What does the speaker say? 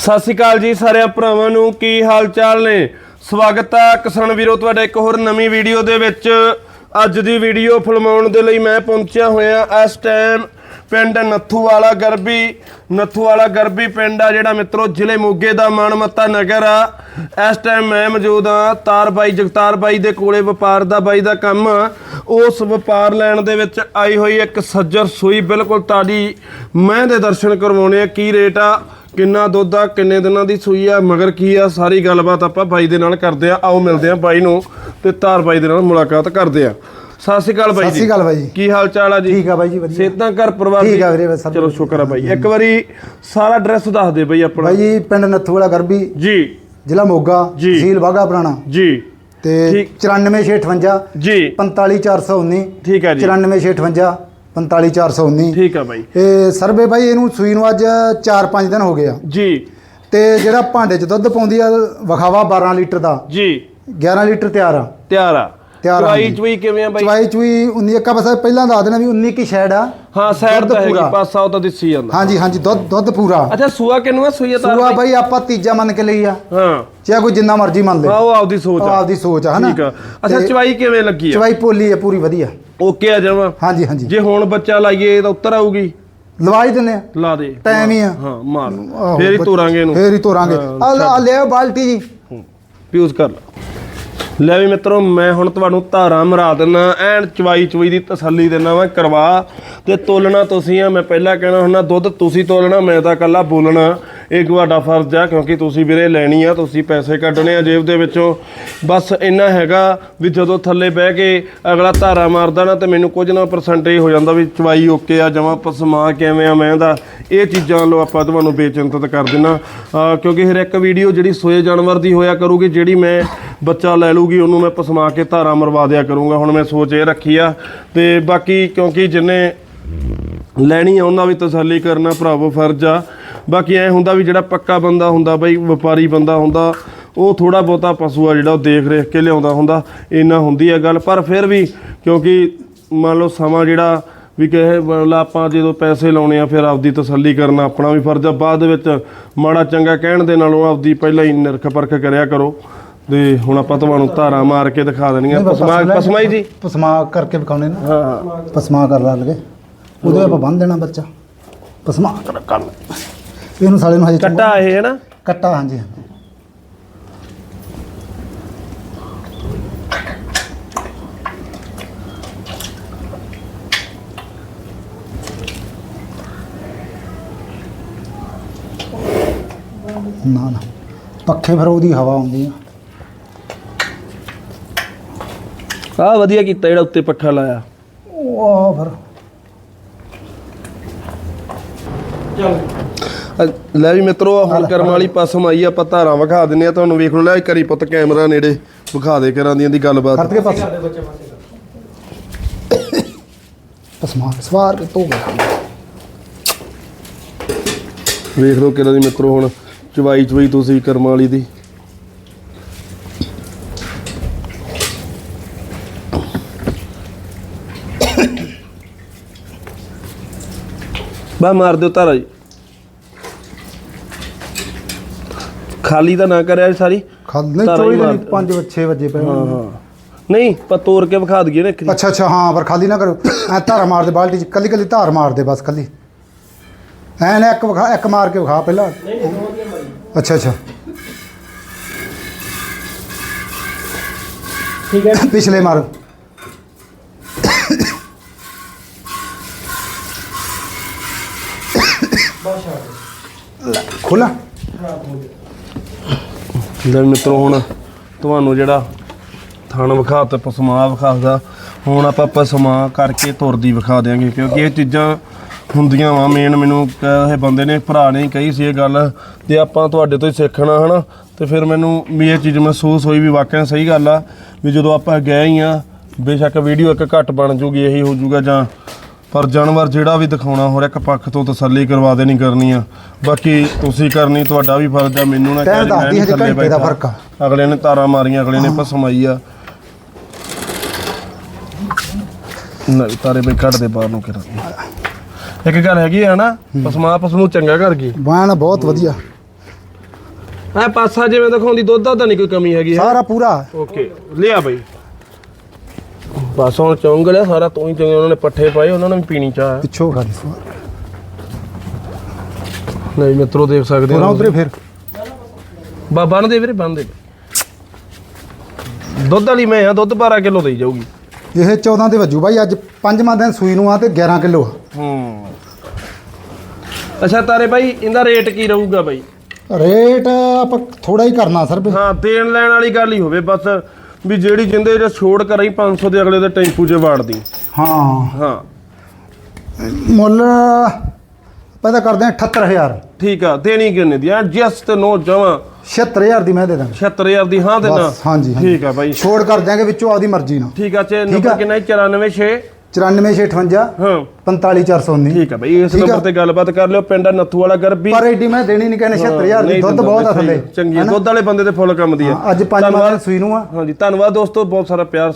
ਸਤਿ ਸ਼੍ਰੀ ਅਕਾਲ ਜੀ ਸਾਰਿਆਂ ਭਰਾਵਾਂ ਨੂੰ, ਕੀ ਹਾਲ ਚਾਲ ਨੇ? ਸਵਾਗਤ ਹੈ ਕਿਸਾਨ ਵੀਰੋ, ਤੁਹਾਡਾ ਇੱਕ ਹੋਰ ਨਵੀਂ ਵੀਡੀਓ ਦੇ ਵਿੱਚ। ਅੱਜ ਦੀ ਵੀਡੀਓ ਫਿਲਮਾਉਣ ਦੇ ਲਈ ਮੈਂ ਪਹੁੰਚਿਆ ਹੋਇਆ ਇਸ ਟਾਈਮ ਪਿੰਡ ਨੱਥੂ ਵਾਲਾ ਗਰਬੀ ਨੱਥੂ ਵਾਲਾ ਗਰਬੀ ਪਿੰਡ ਆ ਜਿਹੜਾ ਮਿੱਤਰੋ, ਜ਼ਿਲ੍ਹੇ ਮੋਗੇ ਦਾ ਮਾਨਮੱਤਾ ਨਗਰ ਆ। ਇਸ ਟਾਈਮ ਮੈਂ ਮੌਜੂਦ ਆ ਤਾਰ ਬਾਈ, ਜਗਤਾਰ ਬਾਈ ਦੇ ਕੋਲੇ, ਵਪਾਰ ਦਾ ਬਾਈ ਦਾ ਕੰਮ। ਉਸ ਵਪਾਰ ਲੈਣ ਦੇ ਵਿੱਚ ਆਈ ਹੋਈ ਇੱਕ ਸੱਜਰ ਸੂਈ, ਬਿਲਕੁਲ ਤਾੜੀ ਮੈਂ ਦੇ ਦਰਸ਼ਨ ਕਰਵਾਉਣੇ ਆ, ਕੀ ਰੇਟ ਆ? ਕਿੰਨਾ ਦੁੱਧ ਆ ਕਿੰਨੇ ਦਿਨਾਂ ਦੀ ਸੂਈ ਆ ਮਗਰ ਕੀ ਆ ਸਾਰੀ ਗੱਲਬਾਤ ਆਪਾਂ ਬਾਈ ਦੇ ਨਾਲ ਕਰਦੇ ਆ। ਆਓ ਮਿਲਦੇ ਆ ਬਾਈ ਨੂੰ ਤੇ ਤਾਰ ਬਾਈ ਦੇ ਨਾਲ ਮੁਲਾਕਾਤ ਕਰਦੇ ਆ। ਸਤਿ ਸ਼੍ਰੀ ਅਕਾਲ ਬਾਈ ਸਤਿ ਸ਼੍ਰੀ ਅਕਾਲ ਬਾਈ ਜੀ। ਕੀ ਹਾਲ ਚਾਲ ਆ ਜੀ? ਠੀਕ ਆ ਬਾਈ ਜੀ ਵਧੀਆ। ਸੇਤਾਂ ਘਰ ਪਰਿਵਾਰ ਠੀਕ? ਆ ਵੀਰੇ, ਬਸ ਸਭ ਚਲੋ ਸ਼ੁਕਰ ਆ ਬਾਈ। ਇੱਕ ਵਾਰੀ ਸਾਰਾ ਐਡਰੈਸ ਦੱਸ ਦੇ ਬਾਈ ਆਪਣਾ। ਬਾਈ ਜੀ ਪਿੰਡ ਨੱਥੂ ਵਾਲਾ ਗਰਬੀ। ਜੀ। ਜ਼ਿਲ੍ਹਾ ਮੋਗਾ। ਤਹਿਸੀਲ ਬਾਗਾ ਪੁਰਾਣਾ। ਜੀ। ਤੇ ਠੀਕ। 94658 ਜੀ। 45419 ਠੀਕ ਹੈ ਜੀ। 94658 45419 ਠੀਕ ਆ ਬਾਈ। ਇਹ ਸਰਵੇ ਬਾਈ ਇਹਨੂੰ ਸੂਈ ਨੂੰ ਅੱਜ 4-5 ਦਿਨ ਹੋ ਗਏ ਆ। ਜੀ। ਤੇ ਜਿਹੜਾ ਭਾਂਡੇ 'ਚ ਦੁੱਧ ਪਾਉਂਦੀ ਆ ਵਿਖਾਵਾ 12 ਲੀਟਰ ਦਾ। ਜੀ। 11 ਲੀਟਰ ਤਿਆਰ ਆ। ਤਿਆਰ ਆ। ਤਿਆਰ ਆ ਚਵਾਈ। ਚੁਈ ਕਿਵੇਂ ਆ ਬਾਈ? ਚਵਾਈ ਚੂਈ 19 ਇੱਕਾ ਬਸ ਪਹਿਲਾਂ ਦੱਸ ਦੇਣਾ ਵੀ 19 ਕੀ ਸ਼ੈਡ ਆ। ਹਾਂ ਸਾਈਡ ਤਾਂ ਹੈਗੀ। ਪਾਸਾ ਉਹ ਤਾਂ ਦਿਸੀ ਜਾਂਦਾ। ਹਾਂਜੀ ਹਾਂਜੀ ਦੁੱਧ ਦੁੱਧ ਪੂਰਾ। ਅੱਛਾ ਸੂਆ ਕਿੰਨੂ ਆ? ਸੂਈ ਆ ਤਾਰ ਸੂਆ ਬਾਈ ਆਪਾਂ ਤੀਜਾ ਮੰਨ ਕੇ ਲਈ ਆ। ਹਾਂ। ਚਾਹੇ ਕੋਈ ਜਿੰਨਾ ਮਰਜ਼ੀ ਮੰਨ ਲੇ। ਆ ਉਹ ਆਪਦੀ ਸੋਚ ਆ। ਆਪਦੀ ਸੋਚ ਆ ਹਨਾ? ਠੀਕ ਆ। ਅੱਛਾ ਤੇ ਚਵਾਈ ਕਿਵੇਂ ਲੱਗੀ ਆ? ਚਵਾਈ ਪੋਲੀ ਹੈ ਪੂਰੀ ਵਧੀਆ। ਓਕੇ ਆ ਜਾਵਾਂ ਹਾਂਜੀ ਹਾਂਜੀ। ਜੇ ਹੁਣ ਬੱਚਾ ਲਾਈਏ ਤਾਂ ਉੱਤਰ ਆਊਗੀ। ਲਵਾ ਹੀ ਦਿੰਨੇ ਆ। ਲਾ ਦੇ। ਟਾਈਮ ਹੀ ਆ। ਹਾਂ ਮਾਰ। ਫੇਰ ਹੀ ਤੋਰਾਂਗੇ ਇਹਨੂੰ। ਫੇਰ ਹੀ ਤੋਰਾਂਗੇ। ਹਾਂ, ਆ ਆ ਲਿਆਓ ਬਾਲਟੀ ਜੀ। ਪਿਊਜ਼ ਕਰ ਲਾ। ਲੈ ਵੀ ਮਿੱਤਰੋ, ਮੈਂ ਹੁਣ ਤੁਹਾਨੂੰ ਧਾਰਾ ਮਰਾ ਦਿੰਨਾ, ਐਨ ਚਵਾਈ ਚਵਾਈ ਦੀ ਤਸੱਲੀ ਦਿੰਨਾ ਵਾ, ਕਰਵਾ। ਤੇ ਤੋਲਣਾ ਤੁਸੀਂ ਆ, ਮੈਂ ਪਹਿਲਾਂ ਕਹਿਣਾ ਹੁੰਦਾ ਦੁੱਧ ਤੁਸੀਂ ਤੋਲਣਾ, ਮੈਂ ਤਾਂ ਇਕੱਲਾ ਬੋਲਣਾ। ਇਹ ਤੁਹਾਡਾ ਫਰਜ਼ ਆ, ਕਿਉਂਕਿ ਤੁਸੀਂ ਵੀਰੇ ਲੈਣੀ ਆ, ਤੁਸੀਂ ਪੈਸੇ ਕੱਢਣੇ ਆ ਜੇਬ ਦੇ ਵਿੱਚੋਂ। ਬਸ ਇੰਨਾ ਹੈਗਾ ਵੀ ਜਦੋਂ ਥੱਲੇ ਬਹਿ ਕੇ ਅਗਲਾ ਧਾਰਾ ਮਾਰਦਾ ਨਾ, ਤੇ ਮੈਨੂੰ ਕੁਝ ਨਾ ਪਰਸੈਂਟੇਜ ਹੋ ਜਾਂਦਾ ਵੀ ਚਵਾਈ ਓਕੇ ਆ, ਜਮਾ ਪਸਮਾ ਕਿਵੇਂ ਆ, ਮੈਂ ਦਾ। ਇਹ ਚੀਜ਼ਾਂ ਲੋ ਆਪਾਂ ਤੁਹਾਨੂੰ ਬੇਚਿੰਤਤ ਕਰ ਦਿੰਨਾ। ਕਿਉਂਕਿ ਹਰ ਇੱਕ ਵੀਡੀਓ ਜਿਹੜੀ ਸੋਏ ਜਾਨਵਰ ਦੀ ਹੋਇਆ ਕਰੂਗੀ, ਜਿਹੜੀ ਮੈਂ ਬੱਚਾ ਲੈ ਲੂਗੀ, ਉਹਨੂੰ ਮੈਂ ਪਸਮਾ ਕੇ ਧਾਰਾ ਮਰਵਾ ਦਿਆ ਕਰੂੰਗਾ। ਹੁਣ ਮੈਂ ਸੋਚ ਇਹ ਰੱਖੀ ਆ। ਤੇ ਬਾਕੀ ਕਿਉਂਕਿ ਜਿੰਨੇ ਲੈਣੀ ਆ, ਉਹਨਾਂ ਵੀ ਤਸੱਲੀ ਕਰਨਾ ਭਰਾਵੋ ਫਰਜ਼ ਆ। ਬਾਕੀ ਐ ਹੁੰਦਾ ਵੀ ਜਿਹੜਾ ਪੱਕਾ ਬੰਦਾ ਹੁੰਦਾ ਬਈ ਵਪਾਰੀ ਬੰਦਾ ਹੁੰਦਾ ਉਹ ਥੋੜਾ ਬਹੁਤਾ ਪਸ਼ੂ ਆ ਜਿਹੜਾ ਉਹ ਦੇਖ ਰੇਖ ਕੇ ਲਿਆਉਂਦਾ ਹੁੰਦਾ ਇੰਨਾ ਹੁੰਦੀ ਆ ਗੱਲ। ਪਰ ਫਿਰ ਵੀ ਕਿਉਂਕਿ ਮੰਨ ਲਓ ਸਮਾਂ ਜਿਹੜਾ ਵੀ ਕਹੇ ਮਤਲਬ ਆਪਾਂ ਜਦੋਂ ਪੈਸੇ ਲਾਉਣੇ ਆ ਫਿਰ ਆਪਦੀ ਤਸੱਲੀ ਕਰਨਾ ਆਪਣਾ ਵੀ ਫਰਜ਼ ਆ। ਬਾਅਦ ਦੇ ਵਿੱਚ ਮਾੜਾ ਚੰਗਾ ਕਹਿਣ ਦੇ ਨਾਲੋਂ ਆਪਦੀ ਪਹਿਲਾਂ ਹੀ ਨਿਰਖ ਪਰਖ ਕਰਿਆ ਕਰੋ। ਤੇ ਹੁਣ ਆਪਾਂ ਤੁਹਾਨੂੰ ਧਾਰਾ ਮਾਰ ਕੇ ਦਿਖਾ ਦੇਣੀਆਂ। ਪਸਮਾ ਪਸਮਾਈ ਜੀ? ਪਸਮਾ ਕਰਕੇ ਵਿਖਾਉਣੇ ਨਾ। ਹਾਂ। ਪਸਮਾ ਕਰ ਲਾ ਲਗੇ ਉਹਦੇ ਆਪਾਂ ਬੰਨ ਦੇਣਾ ਬੱਚਾ। ਪਸਮਾ। ਕਰ ਕਰ। ਇਹਨੂੰ ਸਾਲੇ ਨੂੰ ਹਜੇ ਕੱਟਾ ਇਹ ਹੈ ਨਾ ਕੱਟਾ ਹਾਂਜੀ। ਨਾ ਨਾ। ਪੱਖੇ ਫਿਰ ਉਹਦੀ ਹਵਾ ਆਉਂਦੀ ਆ। ਆ ਵਧੀਆ ਕੀਤਾ ਜਿਹੜਾ ਉੱਤੇ ਪੱਖਾ ਲਾਇਆ। ਉਹ ਫਿਰ। ਅ, ਲੈ ਵੀ ਮਿੱਤਰੋ ਆਹ ਹੁਣ ਕਰਮ ਵਾਲੀ ਪਸਮ ਆਈ ਆ, ਆਪਾਂ ਧਾਰਾਂ ਵਿਖਾ ਦਿੰਨੇ ਆ ਤੁਹਾਨੂੰ। ਵੇਖ ਲਓ ਲੈ ਕਰੀ ਪੁੱਤ ਕੈਮਰਾ ਨੇੜੇ। ਵਿਖਾ ਦੇ ਕਰਾਂ ਦੀਆਂ ਦੀ ਗੱਲਬਾਤ। ਕਰਤ ਕੇ ਪਾਸੇ। ਪਸਮਾ ਸਵਾਰ ਕੇ ਧੋ ਗਿਆ। ਵੇਖ ਲਓ ਕਿਹੜਾ ਦੀ ਮਿੱਤਰੋ ਹੁਣ ਚਵਾਈ ਚਵਾਈ ਤੁਸੀਂ ਕਰਮ ਵਾਲੀ ਦੀ। ਬਾ ਮਾਰ ਦਿਓ ਧਾਰਾ ਜੀ। ਖਾਲੀ ਤਾਂ ਨਾ ਕਰਿਆ ਸਾਰੀ। ਖਾ ਨਹੀਂ ਹੀ ਮਾਰ ਨਹੀਂ 5 6 ਵਜੇ ਪਏ ਹਾਂ ਹਾਂ। ਨਹੀਂ ਪਰ ਤੋੜ ਕੇ ਵਿਖਾ ਦਈਏ ਨਾ ਇੱਕ। ਅੱਛਾ ਅੱਛਾ ਹਾਂ ਪਰ ਖਾਲੀ ਨਾ ਕਰੋ। ਐ ਧਾਰ ਮਾਰ ਦੇ ਬਾਲਟੀ ਚ ਕੱਲੀ ਕੱਲੀ ਧਾਰ ਮਾਰ ਦੇ ਬਸ ਕੱਲੀ ਐ ਨਾ ਇੱਕ ਵਿਖਾ ਇੱਕ ਮਾਰ ਕੇ ਵਿਖਾ ਪਹਿਲਾਂ। ਅੱਛਾ ਅੱਛਾ। ਠੀਕ ਹੈ ਪਿਛਲੇ ਮਾਰ। ਖੋਲਾ ਲੈ ਮਿੱਤਰੋ ਹੁਣ ਤੁਹਾਨੂੰ ਜਿਹੜਾ ਥਣ ਵਿਖਾ ਤੇ ਪਸਮਾ ਵਿਖਾਦਾ ਹੁਣ ਆਪਾਂ ਪਸਮਾ ਕਰਕੇ ਤੁਰਦੀ ਵਿਖਾ ਦਿਆਂਗੇ, ਕਿਉਂਕਿ ਇਹ ਚੀਜ਼ਾਂ ਹੁੰਦੀਆਂ ਵਾ ਮੇਨ ਮੈਨੂੰ ਇਹ ਬੰਦੇ ਨੇ, ਭਰਾ ਨੇ ਕਹੀ ਸੀ ਇਹ ਗੱਲ, ਤੇ ਆਪਾਂ ਤੁਹਾਡੇ ਤੋਂ ਹੀ ਸਿੱਖਣਾ, ਹਨਾ? ਤੇ ਫਿਰ ਮੈਨੂੰ ਵੀ ਇਹ ਚੀਜ਼ ਮਹਿਸੂਸ ਹੋਈ ਵੀ ਵਾਕਿਆ ਸਹੀ ਗੱਲ ਆ, ਵੀ ਜਦੋਂ ਆਪਾਂ ਗਏ ਹੀ ਆ, ਬੇਸ਼ੱਕ ਵੀਡੀਓ ਇੱਕ ਘੱਟ ਬਣ ਜੂਗੀ, ਇਹੀ ਹੋ ਜੂਗਾ ਜਾਂ ਪਰ ਜਾਨਵਰ ਜਿਹੜਾ ਵੀ ਦਿਖਾਉਣਾ ਹੋਰ ਇੱਕ ਪੱਖ ਤੋਂ ਤਸੱਲੀ ਕਰਵਾ ਦੇਣੀ ਕਰਨੀ ਆ। ਬਾਕੀ ਤੁਸੀਂ ਕਰਨੀ ਤੁਹਾਡਾ ਵੀ ਫਰਜ਼ ਆ ਮੈਨੂੰ ਨਾ ਕਹਿ ਮੈਂ ਦੱਸਦੀ ਨੀ ਹਜੇ ਥੱਲੇ ਘੰਟੇ ਦਾ ਬੈਠਾ। ਫ਼ਰਕ ਆ। ਅਗਲੇ ਨੇ ਤਾਰਾਂ ਮਾਰੀਆਂ ਅਗਲੇ ਨੇ ਭਸਮਾਈ ਆ। ਨਾ ਤਾਰੇ ਬਈ ਕੱਢ ਦੇ ਬਾਹਰ ਨੂੰ ਕਿਰਾ ਇੱਕ ਗੱਲ ਹੈਗੀ ਆ ਨਾ ਪਸਮਾ ਪਸਮੂ ਚੰਗਾ ਕਰ ਗਈ। ਬਾਣ ਬਹੁਤ ਵਧੀਆ। ਆ ਪਾਸਾ ਜਿਵੇਂ ਦਿਖਾਉਂਦੀ ਦੁੱਧ ਦਾ ਤਾਂ ਨਹੀਂ ਕੋਈ ਕਮੀ ਹੈਗੀ ਹੈ? ਸਾਰਾ ਪੂਰਾ। ਓਕੇ ਲਿਆ ਬਈ। ਬਸ ਹੁਣ ਚੌਂਗ ਲਿਆ ਸਾਰਾ ਤੂੰ ਹੀ ਚੰਗੇ ਉਹਨਾਂ ਨੇ ਪੱਠੇ ਪਾਏ ਉਹਨਾਂ ਨੇ ਵੀ ਪੀਣੀ ਚਾਹ। ਪਿੱਛੋਂ ਖਾ ਲਈ ਨਹੀਂ ਮਿੱਤਰੋ ਦੇਖ ਸਕਦੇ ਹੋ। ਉਧਰੇ ਫਿਰ। ਬਾ ਬੰਨ ਦੇ ਵੀਰੇ ਬੰਨ ਦੇ। ਦੁੱਧ ਵਾਲੀ ਮੈਂ ਆ ਦੁੱਧ 12 ਕਿਲੋ ਦੇਈ ਜਾਊਗੀ। ਇਹ 14 ਦੇ ਵੱਜੂ ਬਾਈ ਅੱਜ ਪੰਜਵਾਂ ਦਿਨ ਸੂਈ ਨੂੰ ਆ ਤੇ 11 ਕਿਲੋ ਆ। ਹੂੰ। ਅੱਛਾ ਤਾਰੇ ਬਾਈ ਇਹਦਾ ਰੇਟ ਕੀ ਰਹੂਗਾ ਬਾਈ? ਰੇਟ ਆਪਾਂ ਥੋੜਾ ਹੀ ਕਰਨਾ ਸਰ। ਵੀ। ਹਾਂ ਦੇਣ ਲੈਣ ਵਾਲੀ ਗੱਲ ਹੀ ਹੋਵੇ ਬਸ ਵੀ ਜਿਹੜੀ ਜਿੰਦੇ ਜੇ ਛੋੜ ਕਰਾਈ 500 ਦੇ ਅਗਲੇ ਦੇ ਟੈਂਪੂ 'ਚ ਵਾੜਦੀ। ਹਾਂ। ਹਾਂ। ਮੁੱਲ ਪੈਦਾ ਕਰਦੇ ਆ 78000 ਠੀਕ ਆ ਦੇਣੀ ਕਿੰਨੇ ਦੀ? ਆ ਜਸਟ ਨੋ ਜਮਾ। 76000 ਦੀ ਮੈਂ ਦੇ ਦਾਂਗਾ। 76000 ਦੀ ਹਾਂ ਦੇਣਾ। ਬਸ ਹਾਂਜੀ ਹਾਂਜੀ। ਠੀਕ ਆ ਬਾਈ। ਛੋੜ ਕਰ ਦਿਆਂਗੇ ਵਿੱਚੋਂ ਆਪਦੀ ਮਰਜ਼ੀ ਨਾਲ। ਠੀਕ ਆ ਚੇ ਠੀਕ ਨੰਬਰ ਆ। ਕਿੰਨਾ ਹੈ 946 94658 ਹਾਂ। 45419 ਠੀਕ ਆ ਬਾਈ ਇਸ ਠੀਕ ਆ। ਨੰਬਰ ਤੇ ਗੱਲਬਾਤ ਕਰ ਲਿਓ ਪਿੰਡ ਆ ਨੱਥੂ ਵਾਲਾ ਗਰਬੀ। ਪਰ ਐਡੀ ਮੈਂ ਦੇਣੀ ਨਹੀਂ ਕਹਿੰਦੇ 76000 ਦੀ ਨਹੀਂ ਦੁੱਧ ਦਿੰਦਾ ਬਹੁਤ ਆ ਬਾਈ, ਥੱਲੇ। ਚੰਗੀ ਆ? ਦੁੱਧ ਵਾਲੇ ਬੰਦੇ ਤੇ ਫੁੱਲ ਕੰਮ ਦੀ ਆ। ਹਾਂ, ਅੱਜ ਪੰਜ ਧੰਨਵਾਦ। ਮਾਹ ਸੂਈ ਨੂੰ ਆ। ਹਾਂਜੀ ਧੰਨਵਾਦ ਦੋਸਤੋ ਬਹੁਤ ਸਾਰਾ ਪਿਆਰ